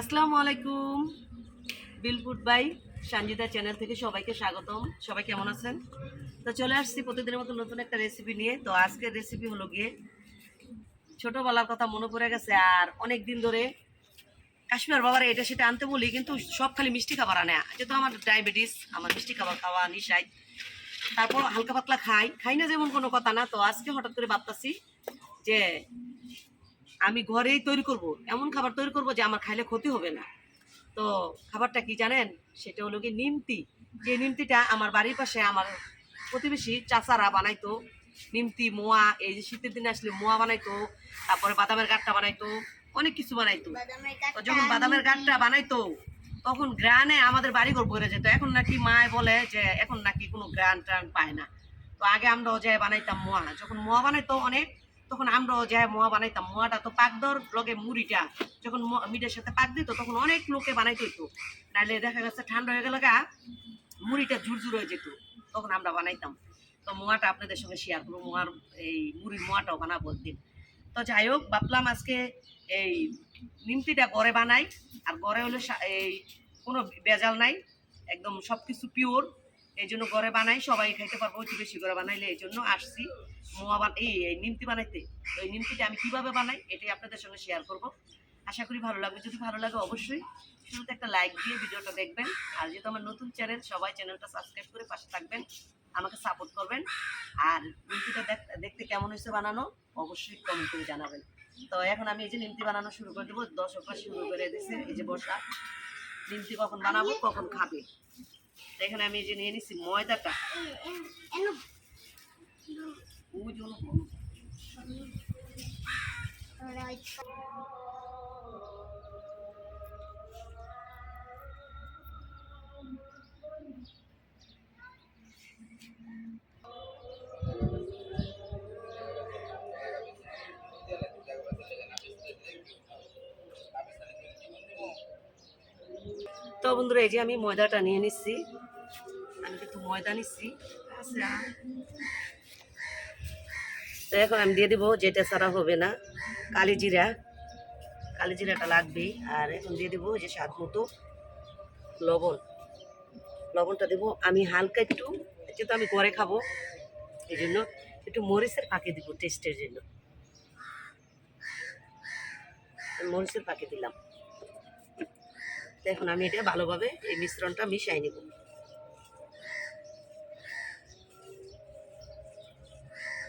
আসসালামু আলাইকুম। বিলফুড by Sanjita channel থেকে সবাইকে স্বাগতম। সবাই কেমন আছেন? তো চলে আসছি প্রতিদিনের মতো নতুন একটা রেসিপি নিয়ে। তো আজকের রেসিপি হলো গিয়ে ছোটোবেলার কথা মনে পড়ে গেছে আর অনেক দিন ধরে কাশ্মীর বাবার এটা সেটা আনতে বলি, কিন্তু সব খালি মিষ্টি খাবার আনে। যেহেতু আমার ডায়াবেটিস আমার মিষ্টি খাবার খাওয়া নিশাই তারপর হালকা পাতলা খাই। খাই না যেমন কোনো কথা না। তো আজকে হঠাৎ করে ভাবতাছি যে আমি ঘরেই তৈরি করব, এমন খাবার তৈরি করব যে আমার খাইলে ক্ষতি হবে না। তো খাবারটা কি জানেন? সেটা হলো কি নিমতি। যে নিমতিটা আমার বাড়ির পাশে আমার প্রতিবেশী চাচারা বানাইতো, নিমতি, মোয়া, এই যে শীতের দিনে আসলে মোয়া বানাইতো, তারপরে বাদামের গাঁটটা বানাইতো, অনেক কিছু বানাইতো। যখন বাদামের গাঁটটা বানাইতো, তখন গ্রানে আমাদের বাড়ি ঘর ভরে যেত। এখন নাকি মায় বলে যে এখন নাকি কোনো গ্রান ট্রান পায় না। তো আগে আমরাও যাই বানাইতাম মোয়া, যখন মোয়া বানাইতো অনেক তখন আমরাও যাই মোয়া বানাইতাম, মোয়াটা তো পাকদর লগে মুড়িটা। যখন মিটের সাথে পাক দিত, তখন অনেক লোকে বানাইতে তো নাহলে দেখা গেছে ঠান্ডা হয়ে গেল গা, মুড়িটা ঝুরঝুর হয়ে যেত। তখন আমরা বানাইতাম। তো মোয়াটা আপনাদের সঙ্গে শেয়ার করব, মোয়ার এই মুড়ির মোয়াটাও বানাবো দিন তো যাই হোক, ভাবলাম আজকে এই নিমতিটা গড়ে বানাই। আর গড়ে হলে এই কোনো বেজাল নাই। একদম সব কিছু পিওর এই জন্য ঘরে বানাই, সবাই খাইতে পারব, একটু বেশি করে বানাইলে এই জন্য আসছি। মোয়া বান এই এই নিমতি বানাইতে তো এই নিমতিটা আমি কীভাবে বানাই, এটাই আপনাদের সঙ্গে শেয়ার করব। আশা করি ভালো লাগবে। যদি ভালো লাগে অবশ্যই শুরুতে একটা লাইক দিয়ে ভিডিওটা দেখবেন। আর যেহেতু আমার নতুন চ্যানেল সবাই চ্যানেলটা সাবস্ক্রাইব করে পাশে থাকবেন, আমাকে সাপোর্ট করবেন। আর নিমতিটা দেখ- দেখতে কেমন হয়েছে বানানো, অবশ্যই কমেন্ট করে জানাবেন। তো এখন আমি এই যে নিমতি বানানো শুরু করে দেবো। দর্শকরা শুরু করে দিয়েছে এই যে বসা। নিমতি কখন বানাবো, কখন খাবে। এখানে আমি এই যে নিয়ে নিচ্ছি ময়দাটা ওই তো বন্ধুরা, এই যে আমি ময়দাটা নিয়ে নিচ্ছি। আমি কিন্তু ময়দা নিচ্ছি। আচ্ছা। তো এখন আমি দিয়ে দেবো, যেটা ছাড়া হবে না, কালি জিরা। কালি জিরাটা লাগবেই। আর এখন দিয়ে দেবো যে স্বাদ মতো লবণ। লবণটা দেবো আমি হালকা একটু, যেহেতু আমি করে খাব, এই জন্য একটু মরিচের ফাঁকে দিব টেস্টের জন্য। মরিচের ফাঁকে দিলাম। তো এখন আমি এটা ভালোভাবে এই মিশ্রণটা মিশাই নেব।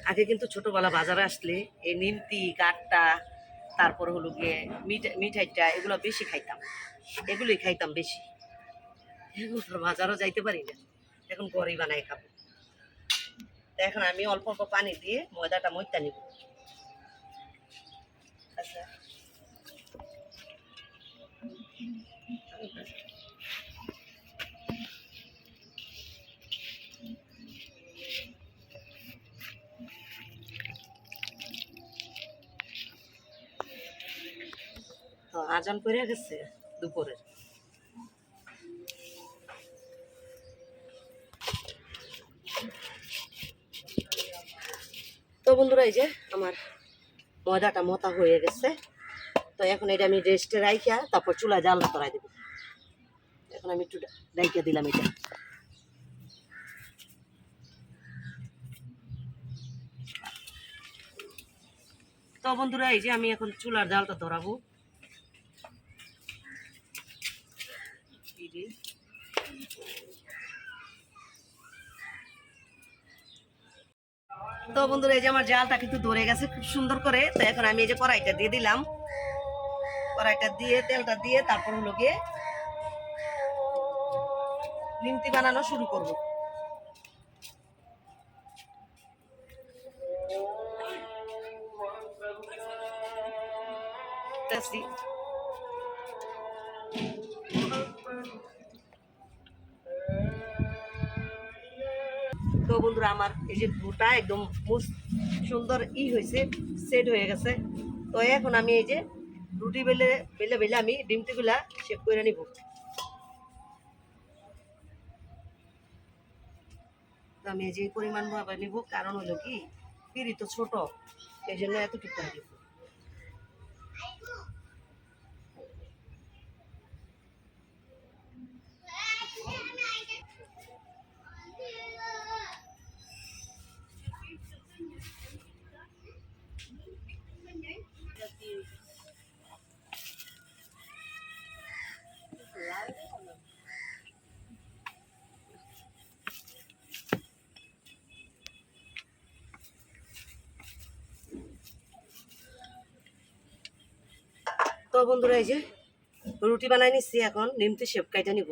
আগে কিন্তু ছোটবেলা বাজারে আসলে এই নিমতি কাঠটা তারপর হলো গিয়ে মিঠাই মিঠাইটা এগুলো বেশি খাইতাম। এগুলোই খাইতাম বেশি। এখন বাজারও যাইতে পারি না। এখন ঘরেই বানাই খাব। এখন আমি অল্প অল্প পানি দিয়ে ময়দাটা মইতা নিব। আচ্ছা। তো আজান করে গেছে দুপুরের। তো বন্ধুরা, এই যে আমার ময়দাটা মতা হয়ে গেছে। তো এখন এটা আমি রেস্টে রাইখা, তারপর চুলা জালটা করাই দেবো। এখন আমি একটু রাইখা দিলাম এটা। তো বন্ধুরা, এই যে আমি এখন চুলার জালটা ধরাবো তো বন্ধুরা, এই যে আমার জালটা কিন্তু ধরে গেছে খুব সুন্দর করে। তো এখন আমি এই যে কড়াইটা দিয়ে দিলাম। কড়াইটা দিয়ে, তেলটা দিয়ে তারপর হলো গিয়ে নিমতি বানানো শুরু করব। তো বন্ধুরা, আমার এই যে ভুটা একদম সুন্দর ই হয়েছে সেট হয়ে গেছে। তো এখন আমি এই যে রুটি বেলে বেলে বেলে আমি ডিমটিগুলা শেপ করে নিব। আমি যে পরিমাণ নিব, কারণ হলো কি, পিড়ি তো ছোট, এই জন্য এতটুকু দিব। বন্ধুরা এই যে রুটি বানাই নিচ্ছি এখন নিমতে শেপ কাইটা নিব।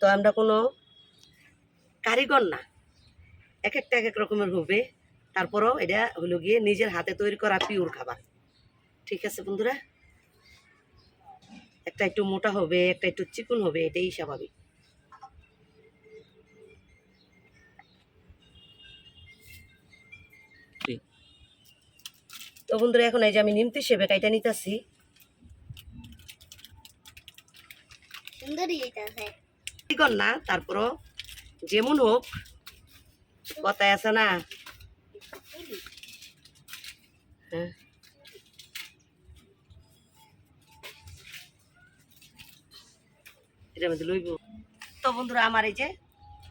তো আমরা কোনো কারিগর না, এক একটা এক এক রকমের হবে। তারপরও এটা হলো গিয়ে নিজের হাতে তৈরি করা পিওর খাবার। ঠিক আছে বন্ধুরা? একটা একটু মোটা হবে একটা একটু চিকন হবে এটাই স্বাভাবিক। তো বন্ধুরা এখন এই যে আমি নিমতি সেবে কাইটা নিতেছি। না তারপরও যেমন হোক কথায় আছে না? লইব। তো বন্ধুরা, আমার এই যে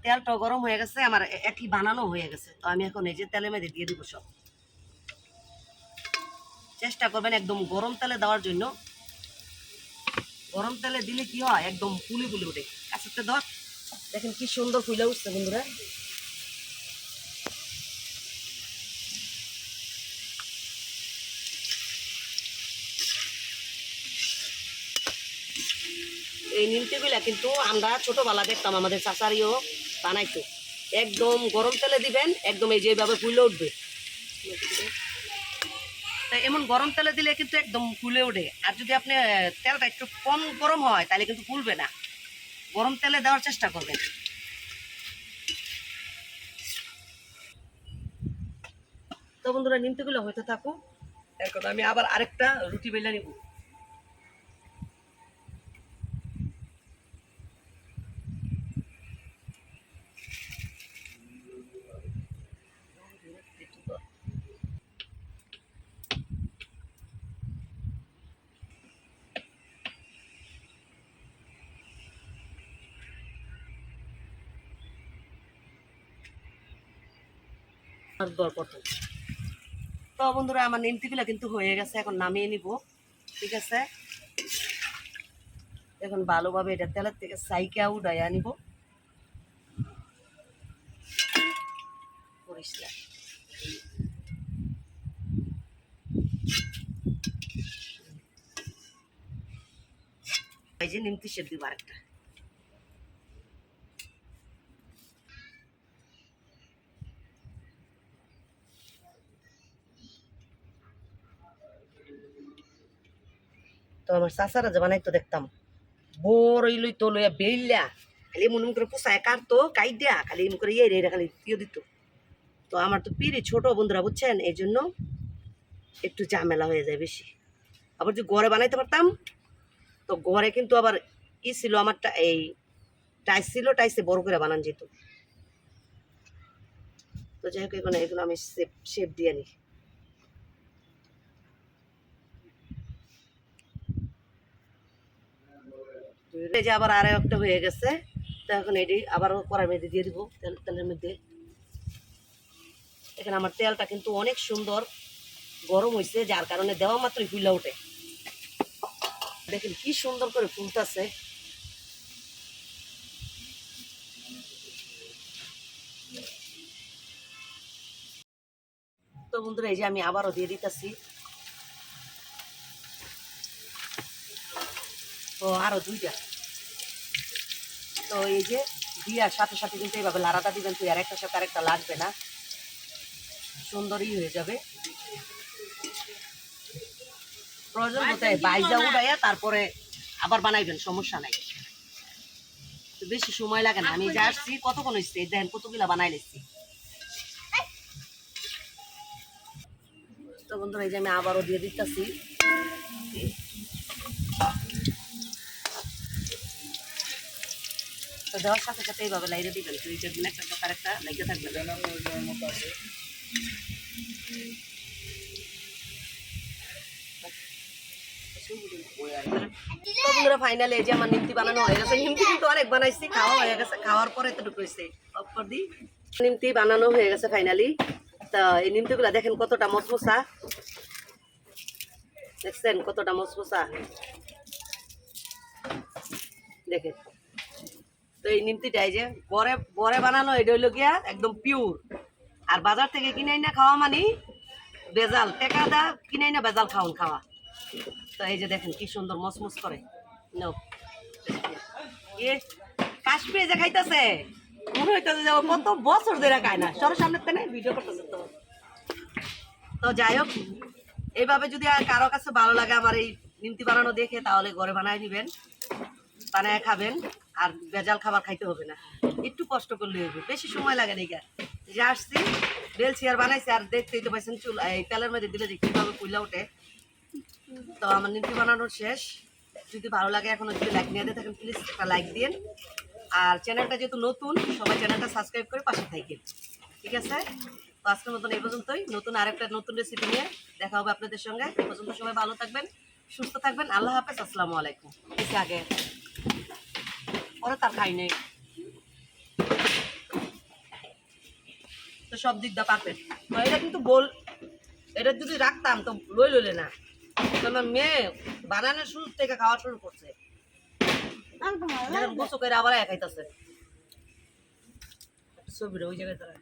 তেলটা গরম হয়ে গেছে, আমার একই বানানো হয়ে গেছে। তো আমি এখন এই যে দিয়ে দিব সব। চেষ্টা করবেন একদম গরম তেলে দেওয়ার জন্য। গরম তেলে দিলে কি হয়? একদম ফুলি ফুলি উঠে। কাছে ধর, দেখেন কি সুন্দর ফুলে উঠছে বন্ধুরা। এই নিমতিগুলা কিন্তু আমরা ছোটবেলা দেখতাম আমাদের চাচারিও বানাইতো। একদম গরম তেলে দিবেন, একদম এই যেভাবে ফুলে উঠবে। তা এমন গরম তেলে দিলে কিন্তু একদম ফুলে ওঠে আর যদি আপনি তেলটা একটু কম গরম হয়, তাহলে কিন্তু ফুলবে না। গরম তেলে দেওয়ার চেষ্টা করবেন। তো বন্ধুরা নিমতিগুলো হয়তো থাকো এখন আমি আবার আরেকটা রুটি বেলা নিব। প্রথম তো। বন্ধুরা, আমার নিমতিগুলো কিন্তু হয়ে গেছে, এখন নামিয়ে নিব, ঠিক আছে? এখন ভালোভাবে এটা তেলের থেকে সাইকা উড়াইয়া নিব। এই যে নিমতি সেদ্ধ আরেকটা আমার চাচারা যে বানাইতো দেখতাম। বড় লই তো লইয়া বেইলা, খালি মনে করে পোষায় কাটতো দেয়া খালি এমন করে ইয়ে রে খালি ইয়ে দিত। তো আমার তো পিড়ি ছোট বন্ধুরা, বুঝছেন? এই জন্য একটু ঝামেলা হয়ে যায় বেশি। আবার যদি ঘরে বানাইতে পারতাম, তো ঘরে কিন্তু আবার ই ছিল আমার এই টাইস ছিল, টাইসে বড় করে বানান যেত। তো যাই হোক, এখন এগুলো আমি শেপ শেপ দিয়ে নিই এই যে আবার আর একটা হয়ে গেছে, তো এখন এটি আবার কড়ার মধ্যে দিয়ে দিব, তেল তেলের মধ্যে। এখানে আমার তেলটা কিন্তু অনেক সুন্দর গরম হয়েছে যার কারণে দেওয়া মাত্রই ফুলা ওঠে। দেখেন কি সুন্দর করে ফুলতেছে। তো বন্ধুরা, এই যে আমি আবারও দিয়ে দিতেছি। তো আরও দুইটা। তো এই যে দিয়ার সাথে সাথে কিন্তু এইভাবে লাড়াটা দিবেন তুই আর একটা সাথে আরেকটা লাগবে না। সুন্দরই হয়ে যাবে। প্রয়োজন হতে বাইজা উড়াইয়া তারপরে আবার বানাইবেন সমস্যা নাই। বেশি সময় লাগে না। আমি যা আসছি কতক্ষণ হয়েছে দেখেন কতগুলা বানাই নিচ্ছি তো বন্ধুরা এই যে আমি আবারও দিয়ে দিতেছি। তো দেওয়ার সাথে সাথে এইভাবে লাইরে দিবেন, তো এইটার জন্য একটা সাথে একটা লেগে থাকবে। ফাইনালি যে আমার নিমতি বানানো হয়ে গেছে নিমতি কিন্তু অনেক বানাইছি, খাওয়া হয়ে গেছে, খাওয়ার পরে তো ঢুকেছে দিই। নিমতি বানানো হয়ে গেছে ফাইনালি তা এই নিমতিগুলা দেখেন কতটা মশমশা দেখছেন কতটা মশমশা দেখেন। তো এই নিমতিটা এই যে, বরে বরে বানানো এটা হইল গিয়া একদম পিওর আর বাজার থেকে কিনে না খাওয়া মানে বেজাল টেকা দা কিনে না বেজাল খাওয়ান খাওয়া। তো এই যে দেখেন কি সুন্দর মসমস করে। নো এ, কাশ্মীরে যে খাইতেছে, মনে হইতেছে যে কত বছর ধরে খায় না। সবার সামনে তো নাই ভিডিও করতেছে তো। তো যাই হোক, এইভাবে যদি আর কারও কাছে ভালো লাগে আমার এই নিমতি বানানো দেখে, তাহলে ঘরে বানায় নিবেন বানায় খাবেন। আর ভেজাল খাবার খাইতে হবে না। একটু কষ্ট করলে হবে। বেশি সময় লাগে না যে আসছি বেলছি আর বানাইছি, আর দেখতেই তো পাইছেন চুল, এই তেলের মধ্যে দিলে যে কীভাবে পুইলা ওঠে। তো আমার নিমতি বানানোর শেষ। যদি ভালো লাগে এখনও যদি লাইক নিয়ে দিয়ে থাকেন প্লিজ একটা লাইক দিন। আর চ্যানেলটা যেহেতু নতুন, সবাই চ্যানেলটা সাবস্ক্রাইব করে পাশে থাকেন। ঠিক আছে? তো আজকের মতন এই পর্যন্তই। নতুন আরেকটা নতুন রেসিপি নিয়ে দেখা হবে আপনাদের সঙ্গে। পর্যন্ত সবাই ভালো থাকবেন, সুস্থ থাকবেন। আল্লাহ হাফেজ, আসসালামু আলাইকুম। এসে আগে পরে তার খাই নেই। তো সব দিক দা পারফেক্ট। এটা কিন্তু বল এটা যদি রাখতাম তো লই লইলে না। তো মেয়ে বানানোর শুরু থেকে খাওয়া শুরু করছে। গোসো করে আবার একাইতেছে ছবিটা ওই জায়গায় তারা